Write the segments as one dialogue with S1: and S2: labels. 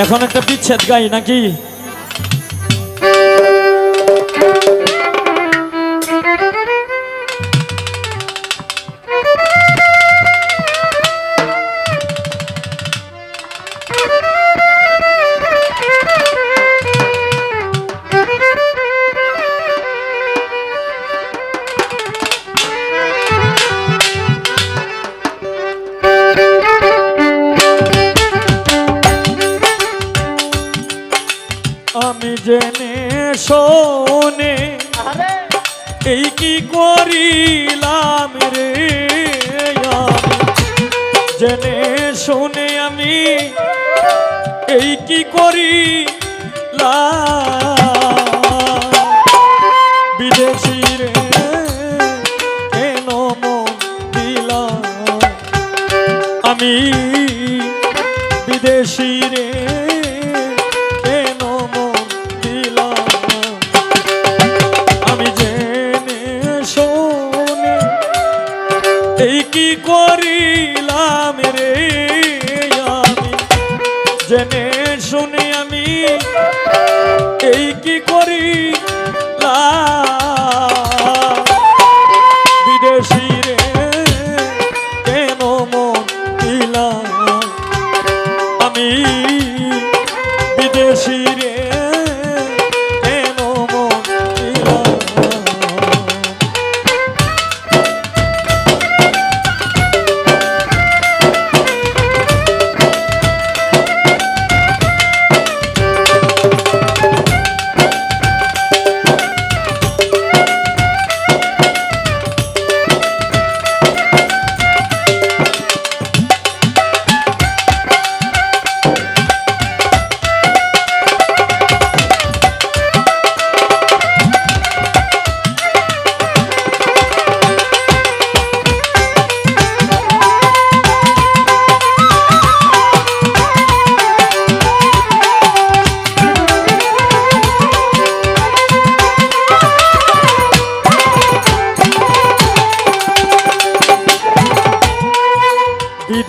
S1: এখন একটা বিচ্ছেদ গাই নাকি? শুনে আমি এই কি করি বিদেশি রে কেন দিলাম। আমি বিদেশি রে এই কি করিলাম রে? জেনে শুনে আমি এই কি করি বিদেশি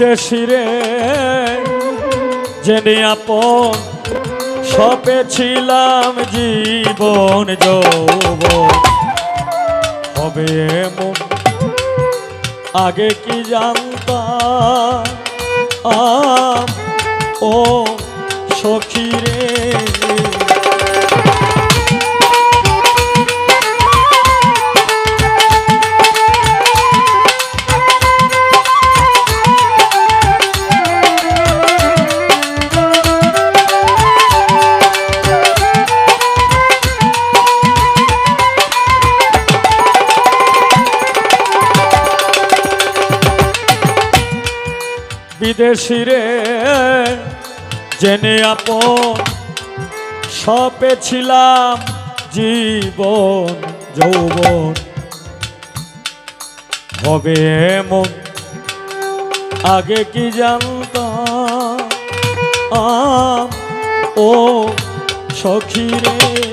S1: বিদেশিরে জেনে আপন সপে ছিলাম জীবন যৌব হবে এমন, আগে কি জানতাম? ও সখী রে বিদেশিরে জেনে আপন সপে ছিলাম জীবন, যৌবন। হবে এমন, আগে কি জানতাম? আম ও সখীরে তবু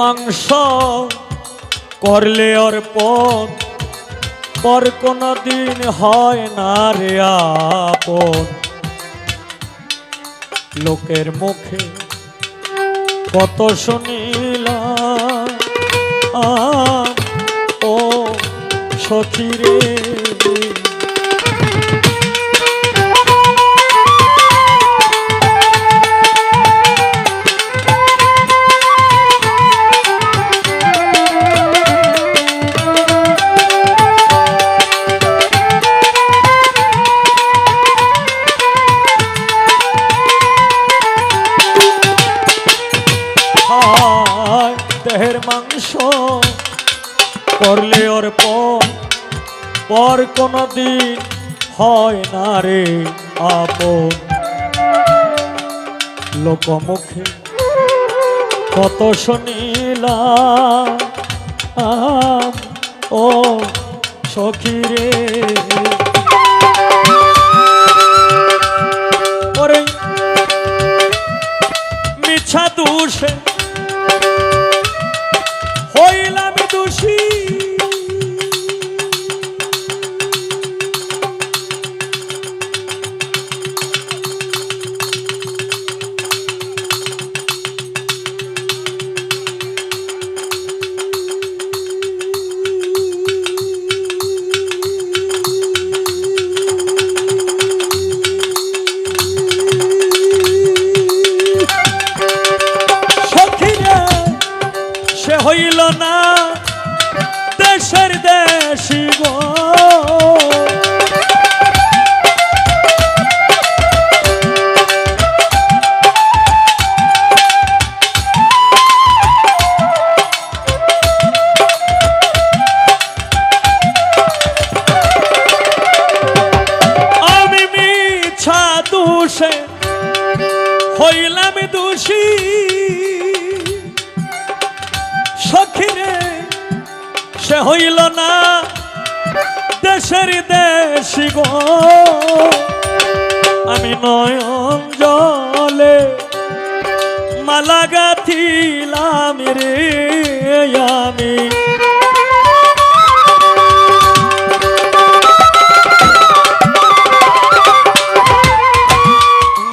S1: মাংস করলে অর্পণ পর কোনো দিন হয় না রে আপন। লোকের মুখে কত শুনিলাম আম, ও সখী কোনো দিন হয় না রে আপন। লোকমুখে কত শুনিলাম ও সখী রে। মিছা দোষে না দেশের দেশি গো। হইলাম দোষী। সে হইল না দেশের দেশি গো। আমি নয়ন জলে মালা গাথিলাম রে আমি।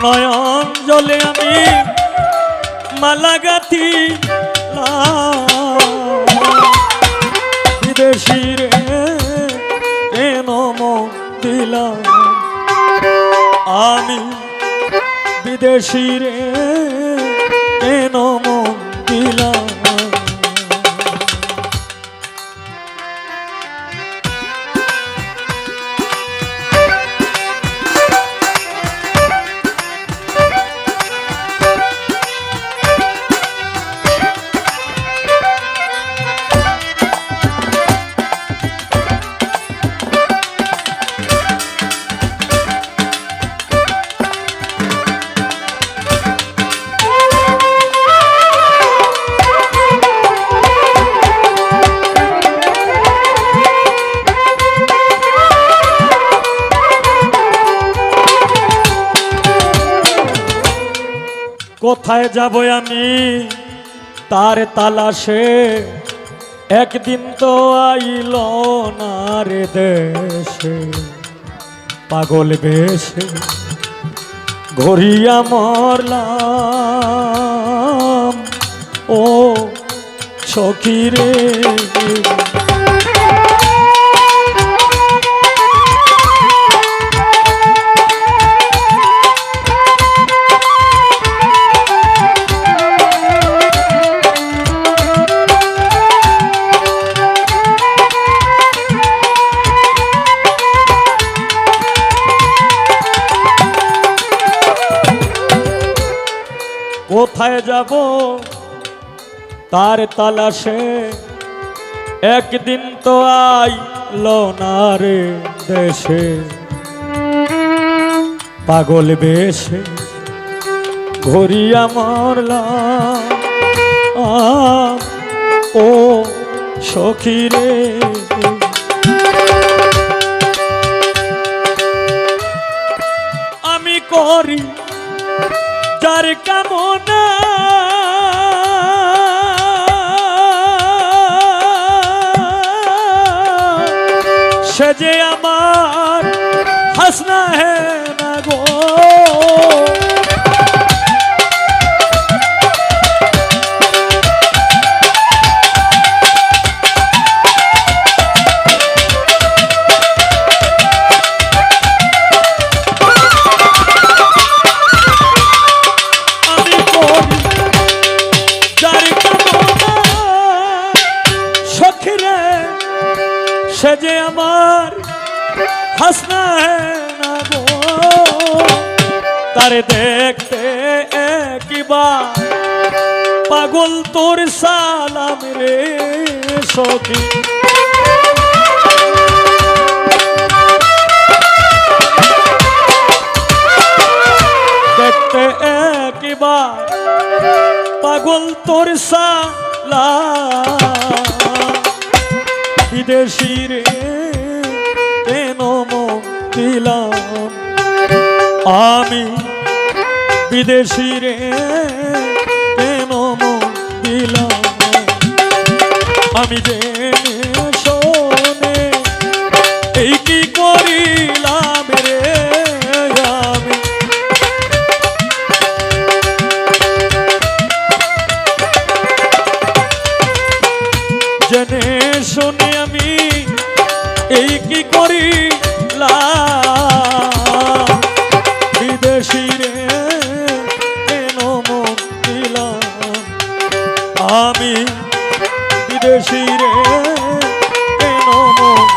S1: নয়ন জলে আমি মালা গাথি বিদেশি কোথায় যাব আমি? তার তালাশে একদিন তো আইল না রে দেশে। পাগল বেশে ঘড়িয়া মরলাম। ও সখী কোথায় যাব? তার তালাশে একদিন তো আইল না রে দেশে। পাগল বেশে ঘুরিয়া মরলাম। ও সখী রে। আমি করি যার কামনা যে আমার হাসনা হে হাসনা গো। তারে দেখতে একবার পাগল তোর সালাম রে সখী। দেখতে একবার পাগল তোর সালা বিদেশি রে দিলাম আমি বিদেশি রে কেন দিলাম। আমি জেনে কেন দিলাম? আমি বিদেশি রে কেন দিলাম